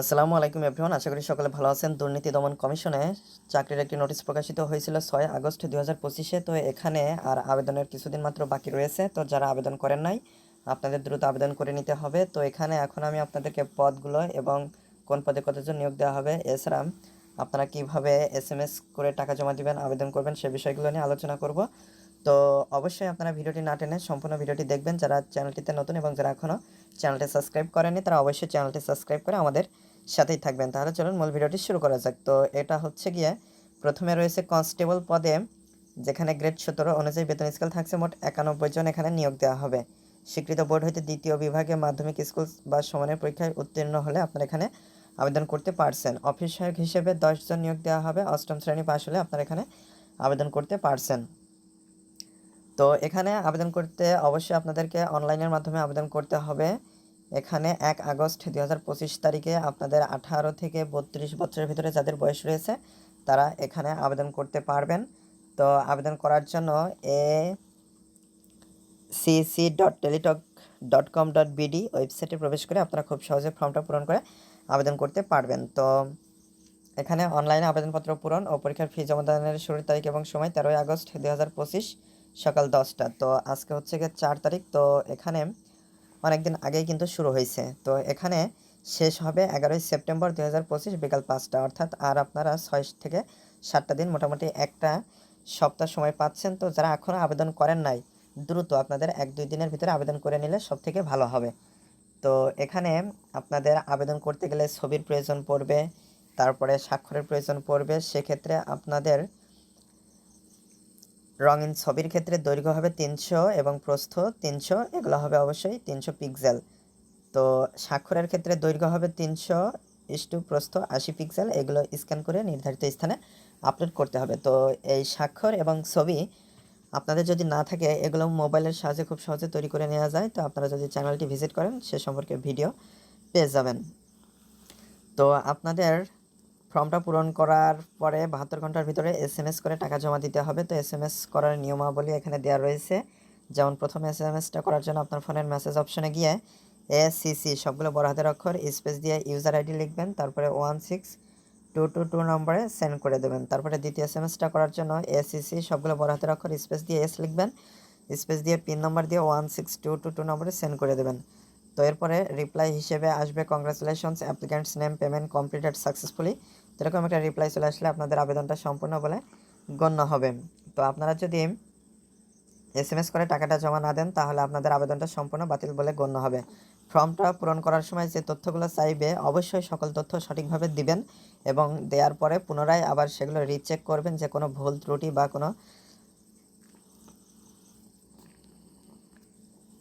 আসসালামু আলাইকুম এভরিওয়ান, আশা করি সকলে ভালো আছেন। দুর্নীতি দমন কমিশনে চাকরির একটি নোটিশ প্রকাশিত হয়েছিল ছয় আগস্ট দুই হাজার পঁচিশে। তো এখানে আর আবেদনের কিছুদিন মাত্র বাকি রয়েছে। তো যারা আবেদন করেন নাই, আপনাদের দ্রুত আবেদন করে নিতে হবে। তো এখানে এখন আমি আপনাদেরকে পদগুলো এবং কোন পদে কতজন নিয়োগ দেওয়া হবে, এছাড়া আপনারা কীভাবে এস এম এস করে টাকা জমা দিবেন, আবেদন করবেন, সে বিষয়গুলো নিয়ে আলোচনা করব। তো অবশ্যই আপনারা ভিডিওটি না টেনে সম্পূর্ণ ভিডিওটি দেখবেন। যারা চ্যানেলটিতে নতুন এবং যারা এখনও চ্যানেলটি সাবস্ক্রাইব করেনি তারা অবশ্যই চ্যানেলটি সাবস্ক্রাইব করে আমাদের সাথেই থাকবেন। তাহলে চলুন মূল ভিডিওটি শুরু করা যাক। তো এটা হচ্ছে গিয়ে প্রথমে রয়েছে কনস্টেবল পদে, যেখানে গ্রেড সতেরো অনুযায়ী বেতন স্কেল থাকছে মোট একানব্বই জন এখানে নিয়োগ দেওয়া হবে। স্বীকৃত বোর্ড হইতে দ্বিতীয় বিভাগে মাধ্যমিক স্কুল বা সমানের পরীক্ষায় উত্তীর্ণ হলে আপনারা এখানে আবেদন করতে পারছেন। অফিস সহায়ক হিসেবে দশজন নিয়োগ দেওয়া হবে, অষ্টম শ্রেণি পাশ হলে আপনারা এখানে আবেদন করতে পারছেন। তো এখানে আবেদন করতে অবশ্যই আপনাদেরকে অনলাইনের মাধ্যমে আবেদন করতে হবে। এখানে এক আগস্ট দুই হাজার পঁচিশ তারিখে আপনাদের আঠারো থেকে বত্রিশ বছরের ভিতরে যাদের বয়স রয়েছে, তারা এখানে আবেদন করতে পারবেন। তো আবেদন করার জন্য A CC dot Teletalk dot com dot BD ওয়েবসাইটে প্রবেশ করে আপনারা খুব সহজে ফর্মটা পূরণ করে আবেদন করতে পারবেন। তো এখানে অনলাইনে আবেদনপত্র পূরণ ও পরীক্ষার ফি জমাদানের শুরুর তারিখ এবং সময় তেরোই আগস্ট দুই হাজার পঁচিশ সকাল দশটা। তো আজকে হচ্ছে গিয়ে চার তারিখ। তো এখানে অনেক দিন আগেই কিন্তু শুরু হয়েছে। তো এখানে শেষ হবে এগারোই সেপ্টেম্বর দুই হাজার পঁচিশ বিকাল পাঁচটা। অর্থাৎ আর আপনারা ছয় থেকে সাতটা দিন মোটামুটি একটা সপ্তাহ সময় পাচ্ছেন। তো যারা এখনও আবেদন করেন নাই, দ্রুত আপনাদের এক দুই দিনের ভিতরে আবেদন করে নিলে সব থেকে ভালো হবে। তো এখানে আপনাদের আবেদন করতে গেলে ছবির প্রয়োজন পড়বে, তারপরে স্বাক্ষরের প্রয়োজন পড়বে। সেক্ষেত্রে আপনাদের রঙিন ছবির ক্ষেত্রে দৈর্ঘ্য হবে তিনশো এবং প্রস্থ তিনশো, এগুলো হবে অবশ্যই তিনশো পিক্সেল। তো স্বাক্ষরের ক্ষেত্রে দৈর্ঘ্য হবে তিনশো, ইস্টু প্রস্থ আশি পিক্সেল, এগুলো স্ক্যান করে নির্ধারিত স্থানে আপলোড করতে হবে। তো এই স্বাক্ষর এবং ছবি আপনাদের যদি না থাকে, এগুলো মোবাইলের সাহায্যে খুব সহজে তৈরি করে নেওয়া যায়। তো আপনারা যদি চ্যানেলটি ভিজিট করেন, সে সম্পর্কে ভিডিও পেয়ে যাবেন। তো আপনাদের ফর্মটা পূরণ করার পরে বাহাত্তর ঘণ্টার ভিতরে এস এম এস করে টাকা জমা দিতে হবে। তো এস এম এস করার নিয়মাবলী এখানে দেওয়া রয়েছে। যেমন প্রথম এস এম এসটা করার জন্য আপনার ফোনের মেসেজ অপশনে গিয়ে এ এসিসি সবগুলো বড় হাতের অক্ষর স্পেস দিয়ে ইউজার আইডি লিখবেন, তারপরে one six two two two নম্বরে সেন্ড করে দেবেন। তারপরে দ্বিতীয় এস এম এসটা করার জন্য এ এসিসি সবগুলো বড় হাতের অক্ষর স্পেস দিয়ে এস লিখবেন স্পেস দিয়ে পিন নম্বর দিয়ে one six two two two নম্বরে সেন্ড করে দেবেন। তো এরপরে রিপ্লাই হিসেবে আসবে congratulations applicants name payment completed successfully এরকম একটা রিপ্লাই চলে আসলে আপনাদের আবেদনটা সম্পূর্ণ বলে গণ্য হবে। তো আপনারা যদি এস এম এস করে টাকাটা জমা না দেন, তাহলে আপনাদের আবেদনটা সম্পূর্ণ বাতিল বলে গণ্য হবে। ফর্মটা পূরণ করার সময় যে তথ্যগুলো চাইবে, অবশ্যই সকল তথ্য সঠিকভাবে দিবেন এবং দেওয়ার পরে পুনরায় আবার সেগুলো রিচেক করবেন যে কোনো ভুল, ত্রুটি বা কোনো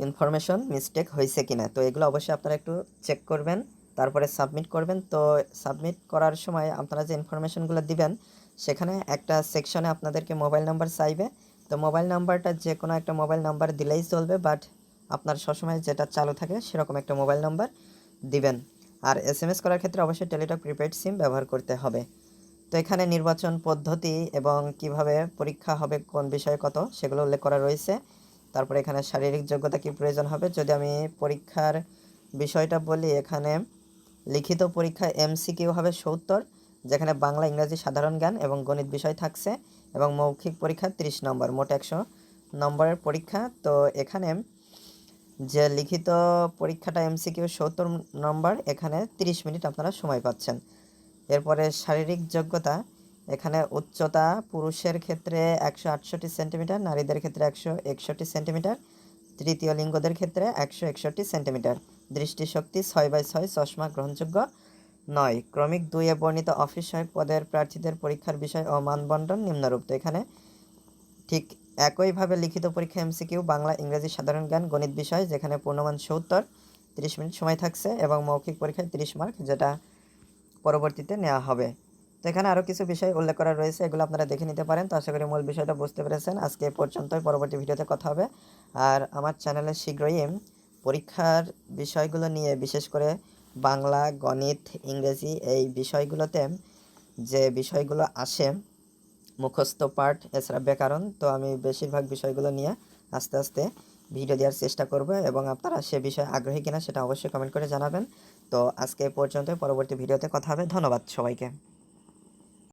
ইনফরমেশন মিস্টেক হয়েছে কিনা। তো এগুলো অবশ্যই আপনারা একটু চেক করবেন। তারপরে সাবমিট করবেন। তো সাবমিট করার সময় আপনারা যে ইনফরমেশনগুলো দিবেন, সেখানে একটা সেকশনে আপনাদেরকে মোবাইল নাম্বার চাইবে। তো মোবাইল নাম্বারটা যে কোনো একটা মোবাইল নাম্বার দিলেই চলবে বাট আপনার সবসময় যেটা চালু থাকে সেরকম একটা মোবাইল নাম্বার দিবেন। আর এস এম এস করার ক্ষেত্রে অবশ্যই টেলিটক প্রিপেড সিম ব্যবহার করতে হবে। তো এখানে নির্বাচন পদ্ধতি এবং কীভাবে পরীক্ষা হবে, কোন বিষয়ে কত, সেগুলো উল্লেখ করা রয়েছে। তারপরে এখানে শারীরিক যোগ্যতা কি প্রয়োজন হবে, যদি আমি পরীক্ষার বিষয়টা বলি, এখানে লিখিত পরীক্ষা এমসিকিউ হবে সত্তর, যেখানে বাংলা, ইংরাজি সাধারণ জ্ঞান এবং গণিত বিষয় থাকছে এবং মৌখিক পরীক্ষা তিরিশ নম্বর, মোট একশো নম্বরের পরীক্ষা। তো এখানে যে লিখিত পরীক্ষাটা এমসিকিউ সত্তর নম্বর, এখানে তিরিশ মিনিট আপনারা সময় পাচ্ছেন। এরপরে শারীরিক যোগ্যতা, এখানে উচ্চতা পুরুষের ক্ষেত্রে একশো আটষট্টি সেন্টিমিটার, নারীদের ক্ষেত্রে একশো একষট্টি সেন্টিমিটার, তৃতীয় লিঙ্গদের ক্ষেত্রে একশো একষট্টি সেন্টিমিটার। দৃষ্টিশক্তি ছয় বাই ছয়, চশমা গ্রহণযোগ্য নয়। ক্রমিক দুইয়ে বর্ণিত অফিস সহায়ক পদের প্রার্থীদের পরীক্ষার বিষয় ও মানবন্টন নিম্নরূপ তো এখানে ঠিক একইভাবে লিখিত পরীক্ষা এমসিকিউ, বাংলা, ইংরেজি, সাধারণ জ্ঞান, গণিত বিষয়, যেখানে পূর্ণমান সত্তর, তিরিশ মিনিট সময় থাকছে এবং মৌখিক পরীক্ষায় তিরিশ মার্ক, যেটা পরবর্তীতে নেওয়া হবে। তো এখানে আরও কিছু বিষয় উল্লেখ করা রয়েছে, এগুলো আপনারা দেখে নিতে পারেন। তো আশা করি মূল বিষয়টা বুঝতে পেরেছেন। আজকে পর্যন্তই, পরবর্তী ভিডিওতে কথা হবে। আর আমার চ্যানেলে শীঘ্রই পরীক্ষার বিষয়গুলো নিয়ে, বিশেষ করে বাংলা, গণিত, ইংরেজি এই বিষয়গুলোতে যে বিষয়গুলো আসে, মুখস্থ পাঠ এছাড়া ব্যাকরণ, তো আমি বেশিরভাগ বিষয়গুলো নিয়ে আস্তে আস্তে ভিডিও দেওয়ার চেষ্টা করব এবং আপনারা সে বিষয়ে আগ্রহী কিনা সেটা অবশ্যই কমেন্ট করে জানাবেন। তো আজকে পর্যন্ত পরবর্তী ভিডিওতে কথা হবে। ধন্যবাদ সবাইকে।